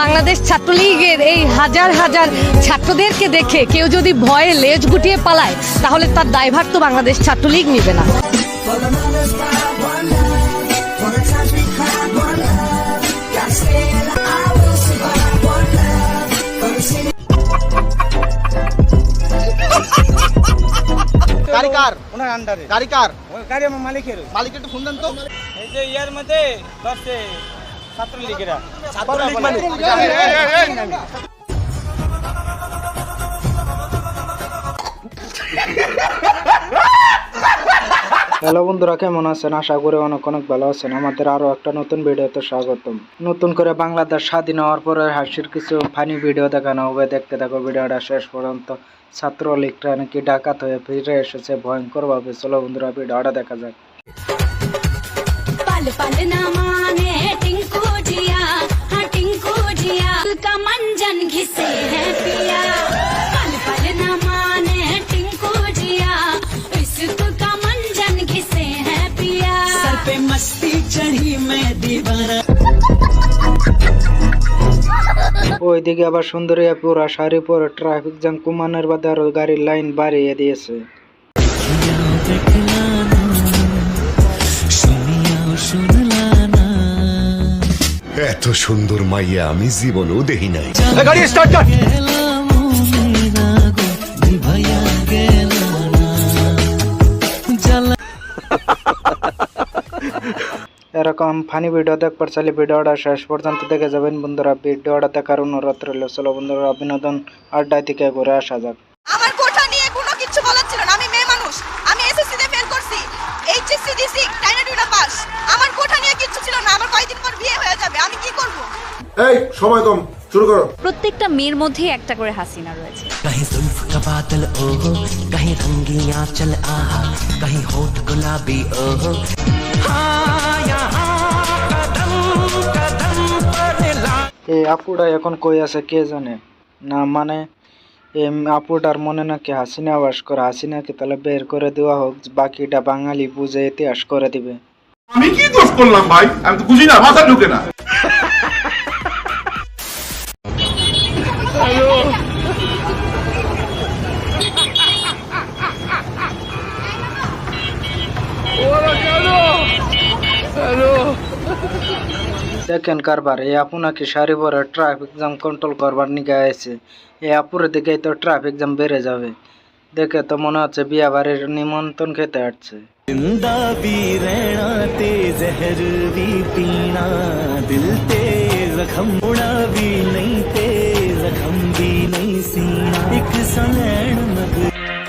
বাংলাদেশ ছাত্রলীগের এই হাজার হাজার ছাত্রদেরকে দেখে কেউ যদি ভয়ে লেজ গুটিয়ে পালায় তাহলে তার দায়ভার তো বাংলাদেশ ছাত্রলীগ নেবে না। গাড়ি কার ওনার আন্ডারে গাড়ি কার গাড়ি আমার মালিকের। মালিক একটু ফোন দেন তো। এই যে ইয়ার মধ্যে ছাত্রলীগেরা ছাত্রলীগ মানে? হ্যালো বন্ধুরা কেমন আছেন? আশা করি অনেক অনেক ভালো আছেন। আমাদের আরও একটা নতুন ভিডিওতে স্বাগতম। নতুন করে বাংলাদেশ স্বাধীন হওয়ার পরে হাসির কিছু ফানি ভিডিও দেখানো হবে। দেখতে থাকো ভিডিওটা শেষ পর্যন্ত। ছাত্রলীগটা নাকি ডাকাত হয়ে ফিরে এসেছে? ভয়ঙ্কর ভাবে চলো বন্ধুরা ভিডিওটা দেখা যাক। मंजन घिसे है पिया पल पल न माने टिंकू जिया इश्क का मंजन घिसे है पिया सर पे मस्ती चढ़ी मैं दीवाना ওইদিকে আবার সুন্দরী পুরা শাড়ি পরে ট্রাফিক জ্যাম কুমানের বাদে আরো গাড়ির লাইন বাড়িয়ে দিয়েছে এত সুন্দর মাইয়া আমি জীবনেও দেখি নাই। গাড়ি স্টার্ট কর। এরকম ফানি ভিডিও দেখবার চাইলে ভিডিওটা শেষ পর্যন্ত দেখে যাবেন বন্ধুরা। ভিডিওটা দেখার অনুরোধ রইল। চলো বন্ধুরা বিনোদন আড্ডা থেকে ঘুরে আসা যাক। প্রত্যেকটা মেয়ের মধ্যে একটা করে হাসিনা রয়েছে। এই আপুরা এখন কই আছে কে জানে? না মানে আপুটার মনে নাকি হাসিনা বাস করে, হাসিনাকে তাহলে বের করে দেওয়া হোক, বাকিটা বাঙালি বুঝে ইতিহাস করে দিবে। আমি কি দোষ করলাম ভাই? আমি তো বুঝি না, মাথা ঢুকে না। দেখেন কারবার এই আপু নাকি শাড়ি ট্রাফিক জ্যাম কন্ট্রোল করবার নিকে আছে এই আপুরে দেখে তো ট্রাফিক জ্যাম বেড়ে যাবে। দেখে তো মনে হচ্ছে বিয়া বাড়ির নিমন্ত্রণ খেতে আসছে।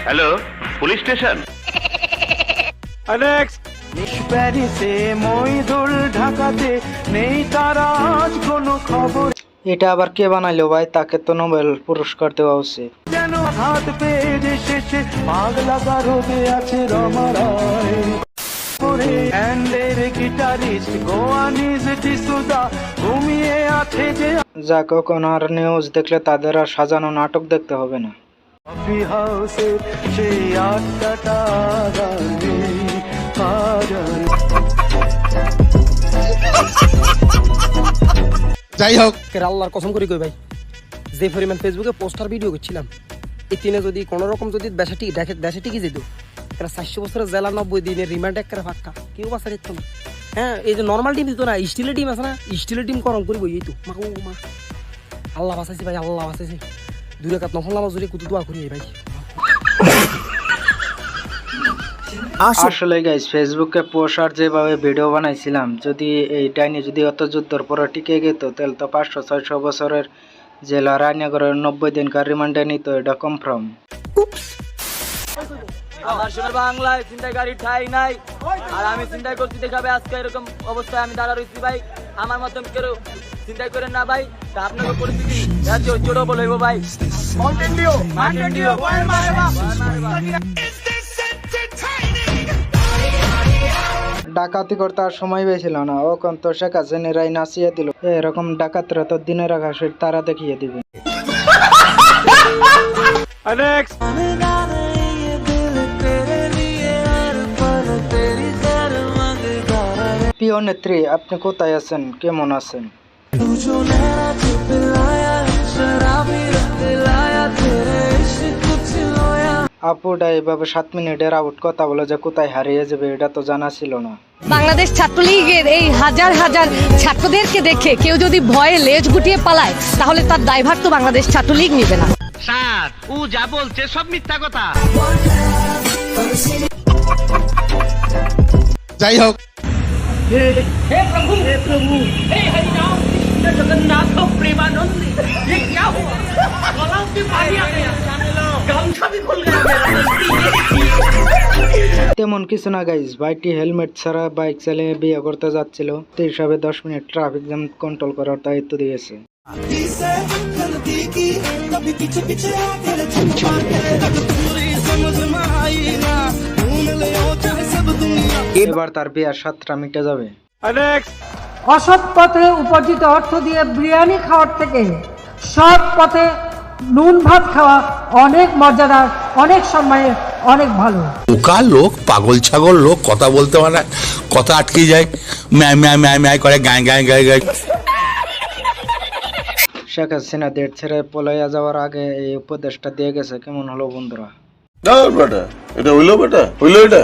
হ্যালো পুলিশ স্টেশন প্যারিসে মইদুল ঢাকাতে নেই তারা আজ কোনো খবর। এটা আবার কে বানাইলো ভাই? তাকে তো নোবেল পুরস্কার দেওয়া উচিত যেন হাত পেয়ে যে শেষে পাগ আছে রমারায় করে হ্যান্ডের গিটারিস্ট গোয়ানিজ ডিসুদা ঘুমিয়ে আছে যে যা কখন আর নিউজ দেখলে তাদের আর সাজানো নাটক দেখতে হবে না। কফি হাউসে সেই আটটা যাই হোক। আল্লাহর কসম করি কই ভাই, যে পরিমাণ ফেসবুকে পোস্টার ভিডিও করছিলাম এই তিনে যদি কোনো রকম যদি দেশে টিকি দেশে টিকি যেত, এরা চারশো বছরের জেলা নব্বই দিনের রিমান্ড একটা ফাঁকা, কেউ বাসা দিত না হ্যাঁ এই যে নর্মাল টিম দিত না স্টিলের টিম আছে না স্টিলের টিম করম করিব এই তো, মা মা। আল্লাহ বাঁচাইছে ভাই, আল্লাহ বাঁচাইছে। দুই রেখাত নফল নামাজ জুড়ে কুতু দোয়া করি ভাই। আসলে গাইস ফেসবুকে পোস্ট আর যেভাবে ভিডিও বানাইছিলাম যদি এই ডাইনি যদি অত যুদ্ধর পরে টিকে গেত তাহলে তো পাঁচশো ছয়শো বছরের জেলা রায়নগরের নব্বই দিনকার রিমান্ডে নিত এটা কনফার্ম আমার বাংলায় চিন্তায় গাড়ি ঠাই নাই আর আমি চিন্তাই করছি দেখাবে আজকে এরকম অবস্থায় আমি দাঁড়া রয়েছি ভাই আমার মতন কেউ চিন্তাই করেন না ভাই তা আপনাকে পরিস্থিতি জোড়ো বলব ভাই মাউন্টেন ডিও মাউন্টেন ডিও ডাকাতি করতে আর সময় পেয়েছিল না। ওখন তো শেখ হাসিনেরাই নাচিয়ে দিল। এরকম ডাকাতরা তো দিনের আকাশের তারা দেখিয়ে দিবে। প্রিয় নেত্রী আপনি কোথায় আছেন? কেমন আছেন? আপুটা এভাবে সাত মিনিটের আউট কথা বলে যে কোথায় হারিয়ে যাবে এটা তো জানা ছিল না। বাংলাদেশ ছাত্রলীগের এই হাজার হাজার ছাত্রদেরকে দেখে কেউ যদি ভয়ে লেজ গুটিয়ে পালায় তাহলে তার দায়ভার তো বাংলাদেশ ছাত্রলীগ নিবে না। স্যার ও যা বলছে সব মিথ্যা কথা। যাই হোক। তেমন কিছু না গাইজ ভাইটি হেলমেট ছাড়া বাইক চালিয়ে বিয়ে করতে যাচ্ছিল। তো হিসাবে দশ মিনিট ট্রাফিক জ্যাম কন্ট্রোল করার দায়িত্ব দিয়েছে। এবার তার বিয়ার সাতটা মিটে যাবে। অসৎ পথে উপার্জিত অর্থ দিয়ে বিরিয়ানি খাওয়ার থেকে সৎ পথে নুন ভাত খাওয়া অনেক মর্যাদার অনেক সম্মানের অনেক ভালো। ওকা লোক পাগল ছাগল লোক কথা বলতে পারে কথা আটকে যায় ম্যায় ম্যায় ম্যায় ম্যায় করে গায়ে গায়ে গায়ে গায়ে শেখ হাসিনা দেড় ছেড়ে পলাইয়া যাওয়ার আগে এই উপদেশটা দিয়ে গেছে। কেমন হলো বন্ধুরা? বেটা এটা হইল বেটা হইল এটা।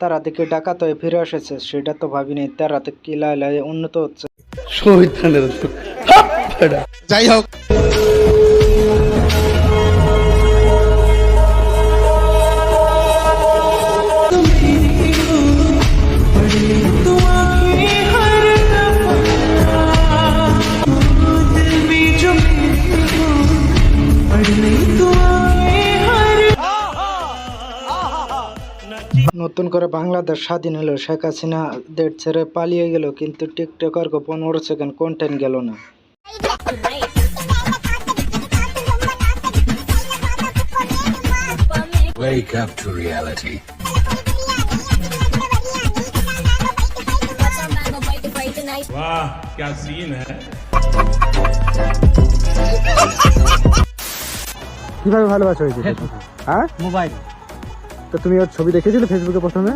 তারা দেখে ডাকাত হয়ে ফিরে এসেছে সেটা তো ভাবিনি। তারা তো কি লাই লাই উন্নত হচ্ছে। যাই হোক। নতুন করে বাংলাদেশ স্বাধীন হলো। শেখ হাসিনা দেড় ছেড়ে পালিয়ে গেল কিন্তু টিকটকার গো পনেরো সেকেন্ড কন্টেন্ট গেল না। Wake up to reality. কীভাবে ভালোবাসা হয়েছে হ্যাঁ? মোবাইল। তো তুমি ওর ছবি দেখেছিলে ফেসবুকে প্রথমে?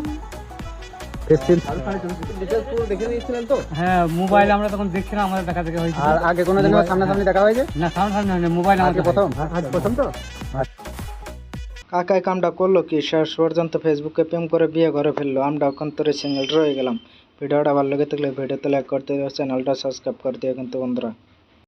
হ্যাঁ মোবাইল আমরা তখন দেখছিলাম আমাদের দেখা দেখে হয়েছিল। আর আগে সামনাসামনি দেখা হয়েছে না মোবাইল আমাকে প্রথম? আজ প্রথম তো? কাকাই কামটা করল কি? শেষ পর্যন্ত ফেসবুকে প্রেম করে বিয়ে করে ফেলল। আমরা অন্তরে সিঙ্গেল রয়ে গেলাম। ভিডিওটা ভালো লেগে থাকলে ভিডিওতে লাইক করতে চ্যানেলটা সাবস্ক্রাইব করে দিয়ে কিন্তু বন্ধুরা।